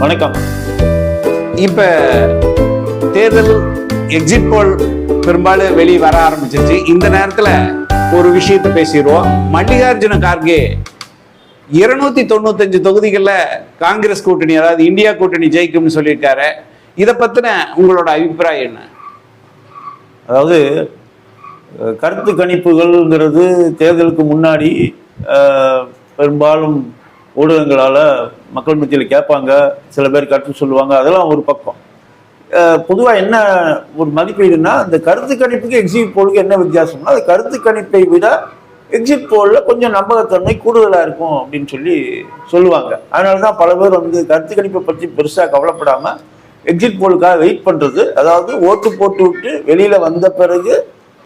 வணக்கம். இப்ப தேர்தல் எக்ஸிட் போல் பெரும்பாலும் வெளியே வர ஆரம்பிச்சிருச்சு. இந்த நேரத்துல ஒரு விஷயத்தை பேசிடுவோம். மல்லிகார்ஜுன கார்கே இருநூத்தி தொண்ணூத்தஞ்சு தொகுதிகள்ல காங்கிரஸ் கூட்டணி அதாவது இந்தியா கூட்டணி ஜெயிக்கும்னு சொல்லியிருக்காரு. இதை பத்தின உங்களோட அபிப்பிராயம் என்ன? அதாவது கருத்து கணிப்புகள்ங்கிறது தேர்தலுக்கு முன்னாடி பெரும்பாலும் ஊடகங்களால் மக்கள் மத்தியில் கேட்பாங்க சில பேர் கருத்து சொல்லுவாங்க அதெல்லாம் ஒரு பக்கம். பொதுவாக என்ன ஒரு மதிப்பீடுனா அந்த கருத்து கணிப்புக்கு எக்ஸிட் போலுக்கு என்ன வித்தியாசம்னா அது கருத்து கணிப்பை விட எக்ஸிட் போலில் கொஞ்சம் நம்பகத்தன்மை கூடுதலாக இருக்கும் அப்படின்னு சொல்லி சொல்லுவாங்க. அதனால தான் பல பேர் வந்து கருத்து கணிப்பை பற்றி பெருசாக கவலைப்படாமல் எக்ஸிட் போலுக்காக வெயிட் பண்ணுறது அதாவது ஓட்டு போட்டு விட்டு வெளியில் வந்த பிறகு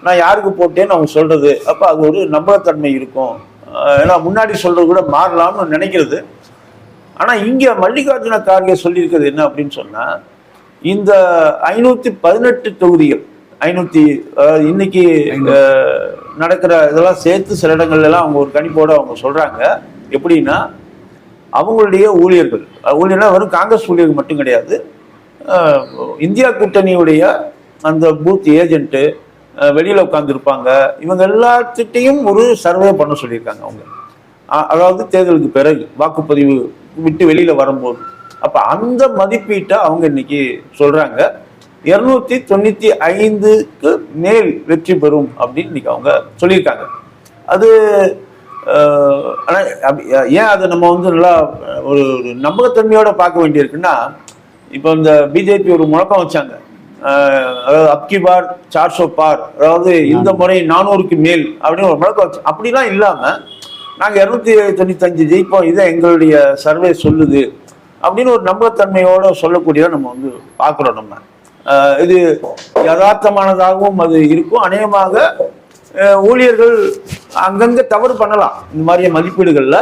நான் யாருக்கு போட்டேன்னு அவங்க சொல்கிறது அப்போ அது ஒரு நம்பகத்தன்மை இருக்கும். ஏன்னா முன்னாடி சொல்கிறது கூட மாறலாம்னு நினைக்கிறது. ஆனால் இங்கே மல்லிகார்ஜுன கார்கே சொல்லியிருக்கிறது என்ன அப்படின்னு சொன்னால் இந்த ஐநூற்றி பதினெட்டு தொகுதிகள் ஐநூற்றி இன்னைக்கு நடக்கிற இதெல்லாம் சேர்த்து சில இடங்கள்ல எல்லாம் அவங்க ஒரு கணிப்போட அவங்க சொல்கிறாங்க எப்படின்னா அவங்களுடைய ஊழியர்கள் ஊழியர்னா வெறும் காங்கிரஸ் ஊழியர்கள் மட்டும் கிடையாது. இந்தியா கூட்டணியுடைய அந்த பூத் ஏஜென்ட்டு வெளியில் உட்காந்துருப்பாங்க இவங்க எல்லாத்துட்டையும் ஒரு சர்வே பண்ண சொல்லியிருக்காங்க அவங்க. அதாவது தேர்தலுக்கு பிறகு வாக்குப்பதிவு விட்டு வெளியில் வரும்போது. அப்போ அந்த மதிப்பீட்டை அவங்க இன்னைக்கு சொல்கிறாங்க இருநூத்தி தொண்ணூத்தி ஐந்துக்கு மேல் வெற்றி பெறும் அப்படின்னு இன்னைக்கு அவங்க சொல்லியிருக்காங்க. அது ஆனால் அப்படி- ஏன் அதை நம்ம வந்து நல்லா ஒரு ஒரு நம்பகத்தன்மையோட பார்க்க வேண்டியிருக்குன்னா இப்போ இந்த பிஜேபி ஒரு முழக்கம் வச்சாங்க. அதாவது அப்கி பார் சார்சோ பார் அதாவது இந்த முறை நானூறுக்கு மேல் அப்படின்னு ஒரு முழக்கம் வச்சு அப்படிலாம் இல்லாம நாங்க இருநூத்தி தொண்ணூத்தஞ்சு ஜெயிப்போம் இதை எங்களுடைய சர்வே சொல்லுது அப்படின்னு ஒரு நம்பகத்தன்மையோட சொல்லக்கூடியதை நம்ம வந்து பார்க்குறோம் நம்ம. இது யதார்த்தமானதாகவும் அது இருக்கும். அநேகமாக ஊழியர்கள் அங்கங்க தவறு பண்ணலாம் இந்த மாதிரிய மதிப்பீடுகள்ல.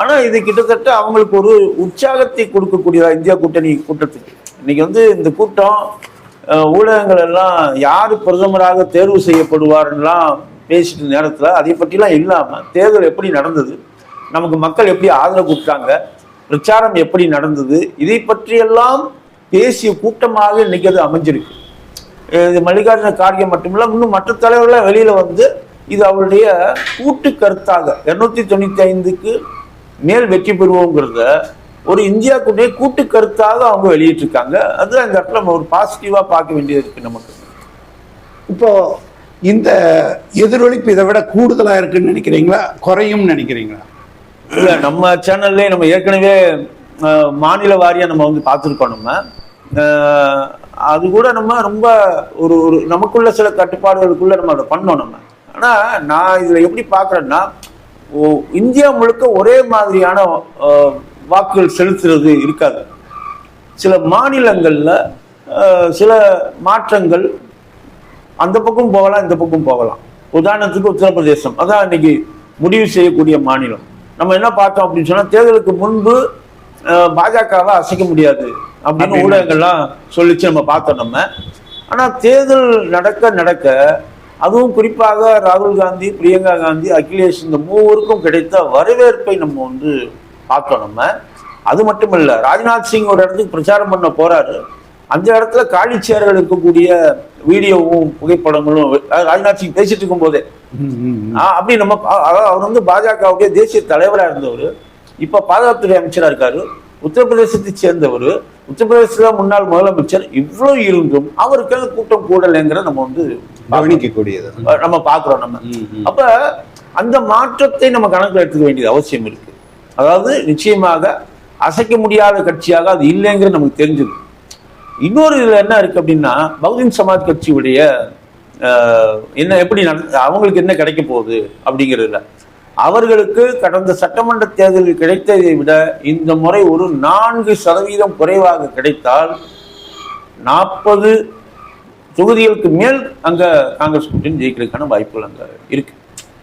ஆனா இது கிட்டத்தட்ட அவங்களுக்கு ஒரு உற்சாகத்தை கொடுக்கக்கூடியதா இந்தியா கூட்டணி கூட்டத்துக்கு. இன்னைக்கு வந்து இந்த கூட்டம் ஊடகங்கள் எல்லாம் யார் பிரதமராக தேர்வு செய்யப்படுவார்லாம் பேசிட்டு நேரத்தில் அதை பற்றிலாம் இல்லாமல் தேர்தல் எப்படி நடந்தது? நமக்கு மக்கள் எப்படி ஆதரவு கொடுத்தாங்க? பிரச்சாரம் எப்படி நடந்தது? இதை பற்றியெல்லாம் பேசிய கூட்டமாக இன்னைக்கு அது அமைஞ்சிருக்கு. இது மல்லிகார்ஜுன கார்கே மட்டுமில்ல இன்னும் மற்ற தலைவர்கள்லாம் வெளியில் வந்து இது அவருடைய கூட்டு கருத்தாக இரநூத்தி தொண்ணூத்தி ஐந்துக்கு மேல் வெற்றி பெறுவோங்கிறத ஒரு இந்தியா கூட்டணி கூட்டு கருத்தாக அவங்க வெளியிட்டிருக்காங்க. அது அந்த இடத்துல நம்ம ஒரு பாசிட்டிவா பார்க்க வேண்டியது இருக்கு நமக்கு. இப்போ இந்த எதிரொலிப்பு இதை விட கூடுதலா இருக்குன்னு நினைக்கிறீங்களா? குறையும் நினைக்கிறீங்களா? இல்ல நம்ம சேனல்லே நம்ம ஏற்கனவே மாநில வாரியா நம்ம வந்து பார்த்துருக்கோம் நம்ம. அது கூட நம்ம ரொம்ப ஒரு ஒரு நமக்குள்ள சில கட்டுப்பாடுகளுக்குள்ள நம்ம அதை பண்ணோம் நம்ம. ஆனா நான் இதுல எப்படி பார்க்கறேன்னா ஓ, இந்தியா முழுக்க ஒரே மாதிரியான வாக்குகள் செலுத்துறது இருக்காது. சில மாநிலங்கள்ல சில மாற்றங்கள் அந்த பக்கம் போகலாம் இந்த பக்கம் போகலாம். உதாரணத்துக்கு உத்தரப்பிரதேசம். அதான் இன்னைக்கு முடிவு செய்யக்கூடிய மாநிலம். நம்ம என்ன பார்த்தோம் அப்படின்னு சொன்னா தேர்தலுக்கு முன்பு பாஜகவை அசைக்க முடியாது அப்படின்னு அப்படின்னு. ஊடகங்கள்லாம் சொல்லிச்சு நம்ம பார்த்தோம் நம்ம. ஆனா தேர்தல் நடக்க நடக்க அதுவும் குறிப்பாக ராகுல் காந்தி பிரியங்கா காந்தி அகிலேஷ் இந்த மூவருக்கும் கிடைத்த வரவேற்பை நம்ம வந்து பார்த்தோம் நம்ம. அது மட்டும் இல்ல ராஜ்நாத் சிங் ஒரு இடத்துக்கு பிரச்சாரம் பண்ண போறாரு. அந்த இடத்துல காலி சேர்கள் இருக்கக்கூடிய வீடியோவும் புகைப்படங்களும் ராஜ்நாத் சிங் பேசிட்டு இருக்கும் போதே அப்படி நம்ம அவர் வந்து பாஜகவுடைய தேசிய தலைவராக இருந்தவர். இப்ப பாதுகாப்புத்துறை அமைச்சரா இருக்காரு. உத்தரப்பிரதேசத்தை சேர்ந்தவர். உத்தரப்பிரதேசத்துல முன்னாள் முதலமைச்சர். இவ்வளவு இருந்தும் அவருக்கு கூட்டம் கூடலைங்கிற நம்ம வந்து கவனிக்கக்கூடியது. நம்ம பாக்குறோம் நம்ம. அப்ப அந்த மாற்றத்தை நம்ம கணக்கில் எடுத்துக்க வேண்டியது அவசியம் இருக்கு. அதாவது நிச்சயமாக அசைக்க முடியாத கட்சியாக அது இல்லைங்கிறது நமக்கு தெரிஞ்சது. இன்னொரு இதில் என்ன இருக்கு அப்படின்னா பகுஜன் சமாஜ் கட்சியுடைய என்ன எப்படி நட- அவங்களுக்கு என்ன கிடைக்க போகுது அப்படிங்கிறதுல. அவர்களுக்கு கடந்த சட்டமன்ற தேர்தலில் கிடைத்ததை விட இந்த முறை ஒரு நான்கு சதவீதம் குறைவாக கிடைத்தால் நாற்பது தொகுதிகளுக்கு மேல் அங்க காங்கிரஸ் கூட்டணி ஜெயிக்கிறதுக்கான வாய்ப்புகள் அங்க இருக்கு.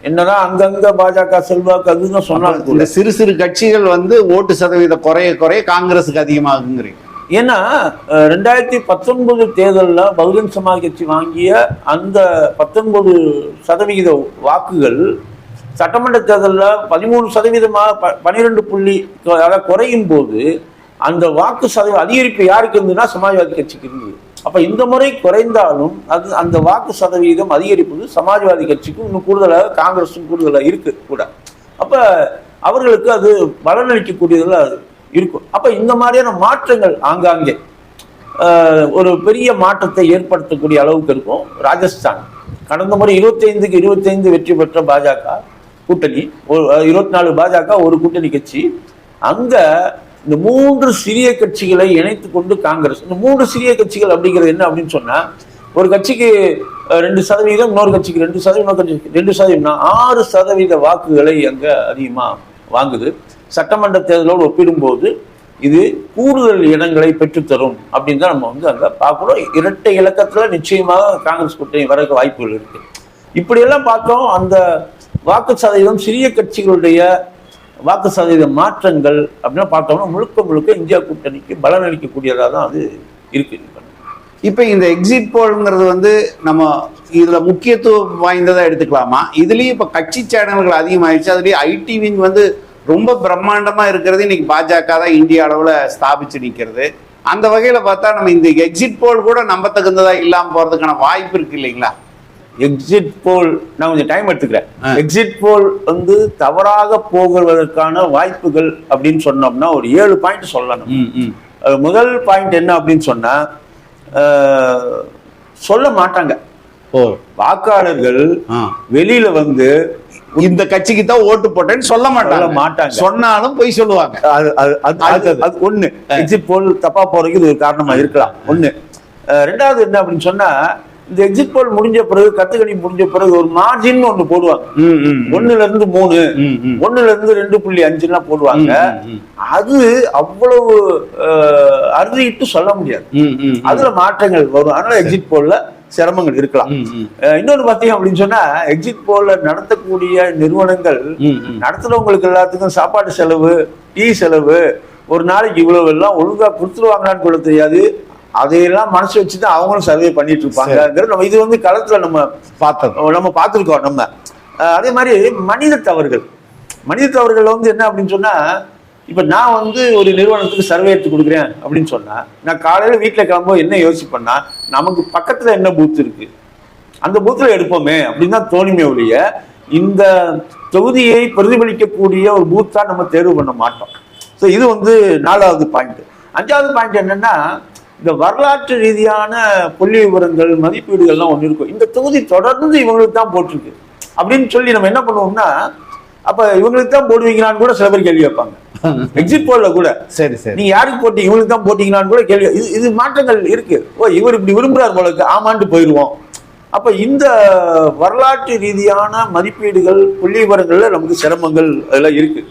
என்னதான் அங்கங்க பாஜக செல்வாக்கு அதுன்னு சொன்னாலும் கூட சிறு சிறு கட்சிகள் வந்து ஓட்டு சதவீதம் குறைய குறைய காங்கிரஸுக்கு அதிகமாகுங்கிறீங்க. ஏன்னா ரெண்டாயிரத்தி பத்தொன்பது தேர்தல்ல பகுஜன் சமாஜ் கட்சி வாங்கிய அந்த பத்தொன்பது சதவிகித வாக்குகள் சட்டமன்ற தேர்தலில் பதிமூணு சதவீதமாக ப பன்னிரெண்டு புள்ளி அதாவது குறையும் போது அந்த வாக்கு சதவீத அதிகரிப்பு யாருக்கு இருந்ததுன்னா சமாஜ்வாதி கட்சிக்கு இருந்தது. அப்ப இந்த முறை குறைந்தாலும் அது அந்த வாக்கு சதவீதம் அதிகரிப்பது சமாஜ்வாதி கட்சிக்கும் இன்னும் கூடுதலாக காங்கிரஸும் கூடுதலாக இருக்கு கூட. அப்ப அவர்களுக்கு அது பலனளிக்கக்கூடியதில் அது இருக்கும். அப்ப இந்த மாதிரியான மாற்றங்கள் ஆங்காங்கே ஒரு பெரிய மாற்றத்தை ஏற்படுத்தக்கூடிய அளவுக்கு இருக்கும் ராஜஸ்தான். கடந்த முறை இருபத்தைந்துக்கு இருபத்தைந்து வெற்றி பெற்ற பாஜக கூட்டணி ஒரு இருபத்தி நாலு பாஜக ஒரு கூட்டணி கட்சி. அங்க இந்த மூன்று சிறிய கட்சிகளை இணைத்து கொண்டு காங்கிரஸ். இந்த மூன்று சிறிய கட்சிகள் அப்படிங்கிறது என்ன அப்படின்னு சொன்னா ஒரு கட்சிக்கு ரெண்டு சதவீதம் இன்னொரு கட்சிக்கு ரெண்டு சதவீதம் இன்னொரு கட்சிக்கு ரெண்டு சதவீதம்னா ஆறு சதவீத வாக்குகளை அங்க அதிகமா வாங்குது. சட்டமன்ற தேர்தலோடு ஒப்பிடும்போது இது கூடுதல் இடங்களை பெற்றுத்தரும் அப்படின்னு தான் நம்ம வந்து அங்க பார்க்கணும் இரட்டை இலக்கத்துல நிச்சயமாக காங்கிரஸ் கூட்டணி வரக்கு வாய்ப்புகள் இருக்கு. இப்படியெல்லாம் பார்த்தோம் அந்த வாக்கு சதவீதம் சிறிய கட்சிகளுடைய வாக்கு சதவீத மாற்றங்கள் அப்படின்னு பார்த்தோம்னா முழுக்க முழுக்க இந்தியா கூட்டணிக்கு பலனளிக்கக்கூடியதாக தான் அது இருக்கு. இப்ப இந்த எக்ஸிட் போல்ங்கிறது வந்து நம்ம இதுல முக்கியத்துவம் வாய்ந்ததா எடுத்துக்கலாமா? இதுலயும் இப்ப கட்சி சேனல்கள் அதிகமாகிடுச்சு அதுலயும் ஐடி விங் வந்து ரொம்ப பிரம்மாண்டமா இருக்கிறது இன்னைக்கு பாஜக தான் இந்திய அளவுல ஸ்தாபிச்சு நிற்கிறது அந்த வகையில பார்த்தா நம்ம இந்த எக்ஸிட் போல் கூட நம்ப தகுந்ததா இல்லாம போறதுக்கான வாய்ப்பு இருக்கு இல்லைங்களா? எக்ஸிட் போல் நான் கொஞ்சம் டைம் எடுத்துக்கிறேன். எக்ஸிட் போல் வந்து தவறாக போகுவதற்கான வாய்ப்புகள் அப்படின்னு சொன்னோம்னா ஒரு ஏழு பாயிண்ட் சொல்லணும். முதல் பாயிண்ட் என்ன அப்படின்னு சொன்னா சொல்ல மாட்டாங்க. வாக்காளர்கள். வெளியில வந்து இந்த கட்சிக்கு தான் ஓட்டு போட்டேன்னு சொல்ல மாட்டாங்க. மாட்டாங்க. சொன்னாலும் பொய் சொல்லுவாங்க. அது ஒண்ணு. எக்ஸிட் போல் தப்பா போறதுக்கு இது ஒரு காரணமா இருக்கலாம். ஒண்ணு. ரெண்டாவது என்ன அப்படின்னு சொன்னா இந்த எக்ஸிட் போல் முடிஞ்ச பிறகு கத்துக்கணி முடிஞ்ச பிறகு ஒரு மார்ஜின் ஒண்ணு போடுவாங்க. ஒண்ணுல இருந்து மூணு. ஒண்ணுல இருந்து ரெண்டு புள்ளி அஞ்சுலாம் போடுவாங்க. அது அவ்வளவு அறுதிட்டு சொல்ல முடியாது. அதுல மாற்றங்கள் வரும். அதனால எக்ஸிட் போல்ல சிரமங்கள் இருக்கலாம். இன்னொன்னு பாத்தீங்க அப்படின்னு சொன்னா எக்ஸிட் போல்ல நடத்தக்கூடிய நிறுவனங்கள். நடத்துறவங்களுக்கு எல்லாத்துக்கும் சாப்பாடு செலவு டீ செலவு ஒரு நாளைக்கு இவ்வளவு எல்லாம் ஒழுங்கா கொடுத்துருவாங்களான்னு கூட தெரியாது. அதையெல்லாம் மனசு வச்சுதான் அவங்களும் சர்வே பண்ணிட்டு இருப்பாங்க நம்ம இது வந்து களத்துல நம்ம பார்த்தது. நம்ம பார்த்துருக்கோம் நம்ம. அதே மாதிரி மனித தவறுகள். மனித தவறுகள் வந்து என்ன அப்படின்னு சொன்னா இப்ப நான் வந்து ஒரு நிறுவனத்துக்கு சர்வே எடுத்து கொடுக்குறேன் அப்படின்னு சொன்னா நான் காலையில வீட்டுல கிளம்பும்போது என்ன யோசிப்பேன்னா நமக்கு பக்கத்துல என்ன பூத் இருக்கு? அந்த பூத்துல எடுப்போமே அப்படின்னு தான் தோணுமே ஒழிய இந்த தொகுதியை பிரதிபலிக்கக்கூடிய ஒரு பூத்தா நம்ம தேர்வு பண்ண மாட்டோம். ஸோ இது வந்து நாலாவது பாயிண்ட் அஞ்சாவது பாயிண்ட் என்னன்னா இந்த வரலாற்று ரீதியான புள்ளி விவரங்கள் மதிப்பீடுகள்லாம் ஒன்று இருக்கும். இந்த தொகுதி தொடர்ந்து இவங்களுக்கு தான் போட்டிருக்கு. அப்படின்னு சொல்லி நம்ம என்ன பண்ணுவோம்னா அப்ப இவங்களுக்கு தான் போடுவீங்களான்னு கூட சில பேர் கேள்வி வைப்பாங்க. எக்ஸிட் போல்ல கூட. சரி சரி. நீங்க யாருக்கு போட்டீங்க இவங்களுக்கு தான் போட்டீங்களான்னு கூட கேள்வி இது இது மாற்றங்கள் இருக்கு. ஓ இவர் இப்படி விரும்புறார் போல இருக்கு. ஆமான்ட்டு போயிடுவோம். அப்ப இந்த வரலாற்று ரீதியான மதிப்பீடுகள் புள்ளி விவரங்கள்ல நமக்கு சிரமங்கள் அதெல்லாம் இருக்கு.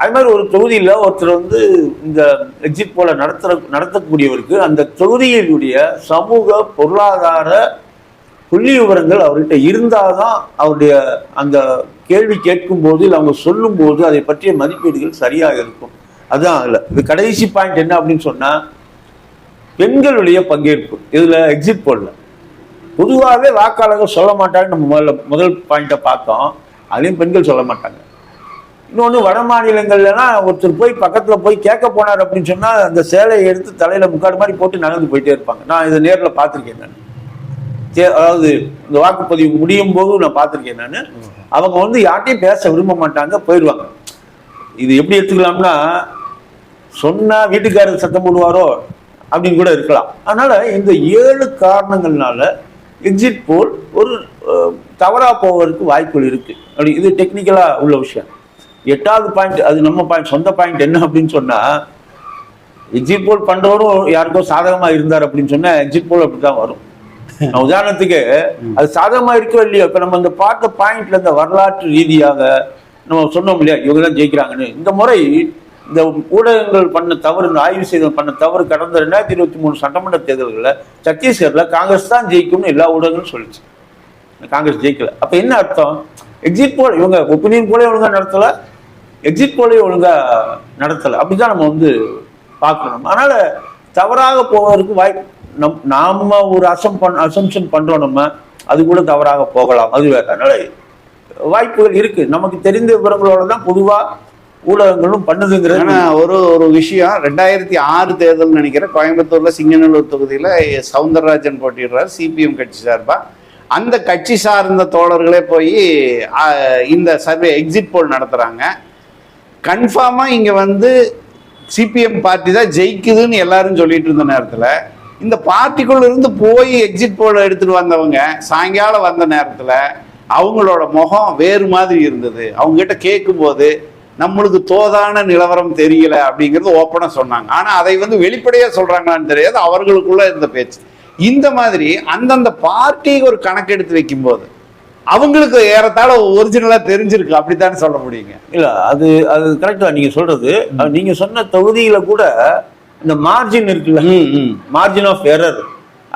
அது மாதிரி ஒரு தொகுதியில் ஒருத்தர் வந்து இந்த எக்ஸிட் போல நடத்துற நடத்தக்கூடியவருக்கு அந்த தொகுதியினுடைய சமூக பொருளாதார புள்ளி விவரங்கள் அவர்கிட்ட இருந்தாதான் அவருடைய அந்த கேள்வி கேட்கும்போது இல்லை அவங்க சொல்லும்போது அதை பற்றிய மதிப்பீடுகள் சரியாக இருக்கும். அதுதான் அதில். இது கடைசி பாயிண்ட் என்ன அப்படின்னு சொன்னால் பெண்களுடைய பங்கேற்பு. இதில் எக்ஸிட் போடல பொதுவாகவே வாக்காளர்கள் சொல்ல மாட்டாங்க நம்ம முதல்ல முதல் பாயிண்ட்டை பார்த்தோம். அதையும் பெண்கள் சொல்ல மாட்டாங்க. இன்னொன்று வட மாநிலங்கள்லாம் ஒருத்தர் போய் பக்கத்தில் போய் கேட்க போனார் அப்படின்னு சொன்னால் அந்த சேலையை எடுத்து தலையில் முக்காடு மாதிரி போட்டு நகர்ந்து போயிட்டே இருப்பாங்க. நான் இதை நேரில் பார்த்துருக்கேன் நான். தே- அதாவது இந்த வாக்குப்பதிவு முடியும் போது நான் பார்த்துருக்கேன் நான். அவங்க வந்து யார்ட்டையும் பேச விரும்ப மாட்டாங்க போயிடுவாங்க. இது எப்படி எடுத்துக்கலாம்னா சொன்னால் வீட்டுக்காரர் சத்தம் போடுவாரோ அப்படின்னு கூட இருக்கலாம். அதனால் இந்த ஏழு காரணங்கள்னால எக்ஸிட் போல் ஒரு தவறாக போவதற்கு வாய்ப்புகள் இருக்குது அப்படி இது டெக்னிக்கலாக உள்ள விஷயம். எட்டாவது பாயிண்ட் அது நம்ம பாயிண்ட் சொந்த பாயிண்ட் என்ன அப்படின்னு சொன்னா எக்ஸிட் போல் பண்றவரும் யாருக்கோ சாதகமா இருந்தார் அப்படின்னு சொன்னா எக்ஸிட் போல் அப்படிதான் வரும். உதாரணத்துக்கு அது சாதகமா இருக்கோ இல்லையோ இப்ப நம்ம இந்த பார்த்த பாயிண்ட்ல இந்த வரலாற்று ரீதியாக நம்ம சொன்னோம் இல்லையா இவங்க தான் ஜெயிக்கிறாங்கன்னு. இந்த முறை இந்த ஊடகங்கள் பண்ண தவறு ஆய்வு செய்த பண்ண தவறு கடந்த ரெண்டாயிரத்தி இருபத்தி மூணு சட்டமன்ற தேர்தல்களில் சத்தீஸ்கர்ல காங்கிரஸ் தான் ஜெயிக்கும்னு எல்லா ஊடகங்களும் சொல்லிச்சு. காங்கிரஸ் ஜெயிக்கல. அப்ப என்ன அர்த்தம்? எக்ஸிட் போல் இவங்க ஒப்பீனியன் போல இவங்க நடத்தல எக்ஸிட் போலே ஒழுங்கா நடத்தல. அப்படிதான் நம்ம வந்து பார்க்கணும். அதனால தவறாக போவதற்கு வாய்ப்பு நம் நாம ஒரு அசம் பண் அசம்ஷன் பண்றோம் நம்ம அது கூட தவறாக போகலாம். அது வேற. அதனால வாய்ப்புகள் இருக்கு. நமக்கு தெரிந்த விவரங்களோட தான் பொதுவா ஊடகங்களும் பண்ணுதுங்கிறது. ஒரு ஒரு விஷயம் ரெண்டாயிரத்தி ஆறு தேர்தல் நினைக்கிறேன். கோயம்புத்தூர்ல சிங்கநல்லூர் தொகுதியில சவுந்தரராஜன் போட்டிடுறார் சிபிஎம் கட்சி சார்பா. அந்த கட்சி சார்ந்த தோழர்களே போய் இந்த சர்வே எக்ஸிட் போல் நடத்துறாங்க. கன்ஃபார்மாக இங்கே வந்து சிபிஎம் பார்ட்டி தான் ஜெயிக்குதுன்னு எல்லாரும் சொல்லிட்டு இருந்த நேரத்தில் இந்த பார்ட்டிக்குள்ள இருந்து போய் எக்ஸிட் போல் எடுத்துகிட்டு வந்தவங்க சாயங்காலம் வந்த நேரத்தில் அவங்களோட முகம் வேறு மாதிரி இருந்தது. அவங்ககிட்ட கேட்கும்போது நம்மளுக்கு தோதான நிலவரம் தெரியல அப்படிங்கிறது ஓப்பனாக சொன்னாங்க. ஆனால் அதை வந்து வெளிப்படையாக சொல்கிறாங்களான்னு தெரியாது அவர்களுக்குள்ளே இருந்த பேச்சு. இந்த மாதிரி அந்தந்த பார்ட்டிக்கு ஒரு கணக்கெடுத்து வைக்கும்போது அவங்களுக்கு ஏறத்தாழ ஒரிஜினலா தெரிஞ்சிருக்கு. அப்படித்தானே சொல்ல முடியுங்க. இல்ல அது அது கரெக்டா நீங்க சொல்றது. அது நீங்க சொன்ன தொகுதியில கூட இந்த மார்ஜின் இருக்குல்ல. மார்ஜின் ஆஃப் எரர்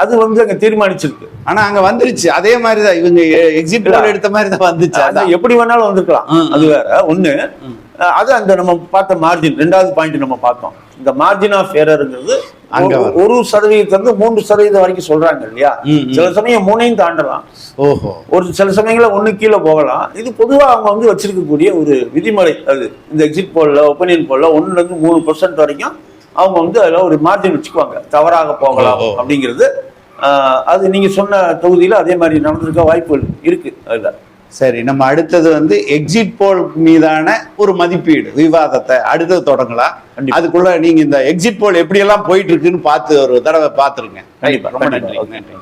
அது வந்து அங்க தீர்மானிச்சிருக்கு. ஆனா அங்க வந்துருச்சு. அதே மாதிரிதான். இவங்க எக்ஸிட் எடுத்த மாதிரி தான் வந்துச்சு. எப்படி வேணாலும் வந்திருக்கலாம். அது வேற. ஒண்ணு அது அந்த நம்ம பார்த்த மார்ஜின் ரெண்டாவது பாயிண்ட் நம்ம பார்த்தோம். இந்த மார்ஜின் ஆஃப் எரர்ங்கிறது அங்க ஒரு- சதவீதத்துல இருந்து மூன்று சதவீதம் வரைக்கும் சொல்றாங்க இல்லையா. சில சமயம் மூணையும் தாண்டலாம். ஓஹோ. ஒரு சில சமயங்கள ஒண்ணு கீழே போகலாம். இது பொதுவா அவங்க வந்து வச்சிருக்கக்கூடிய ஒரு விதிமுறை. அது இந்த எக்ஸிட் போல்ல ஒப்பீனியன் போல்ல ஒண்ணுல இருந்து மூணு பர்சன்ட் வரைக்கும் அவங்க வந்து அதுல ஒரு மார்ஜின் வச்சுக்குவாங்க. தவறாக போகலாம். அப்படிங்கிறது. அது நீங்க சொன்ன தொகுதியில அதே மாதிரி நடந்திருக்க வாய்ப்புகள் இருக்கு அதுல. சரி நம்ம அடுத்தது வந்து எக்ஸிட் போல் மீதான ஒரு மதிப்பீடு விவாதத்தை. அடுத்தது தொடங்கலாம். அதுக்குள்ள நீங்க இந்த எக்ஸிட் போல் எப்படி எல்லாம் போயிட்டு இருக்குன்னு பார்த்து ஒரு தடவை பார்த்துருங்க. கண்டிப்பா, ரொம்ப. நன்றி நன்றி